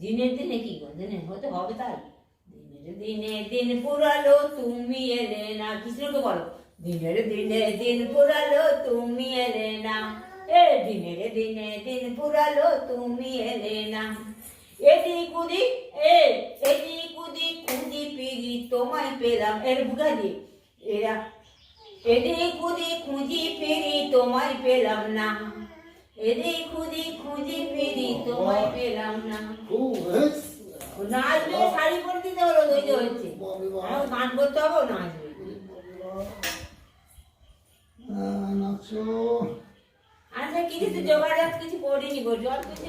দিনের দিনে কি দিনে হতে হবে তাই। দিনের দিনে দিন পুরালো, তুমি এলে না। কৃষ্ণকে বলো? দিনের দিনে দিন পুরালো, তুমি এলে না। এ, দিনের দিনে দিন পুরালো, তুমি এলে না। এদিক উদিক এ, এদিক উদিক খুঁজি পিড়ি তোমায় পেলাম। এর বুঝা দিয়ে এরা, এদিক উদিক খুঁজি ফিরি তোমায় পেলাম না। উদিক খুঁজি ফিরি তোমায় পেলাম না নাচবে শাড়ি পরে দিতে হলো ধৈর্য হচ্ছে। আমার গান করতে হবে নাচবে নাচো। আচ্ছা কিছু তো জোগাড় কিছু করিনি গো জল কিছু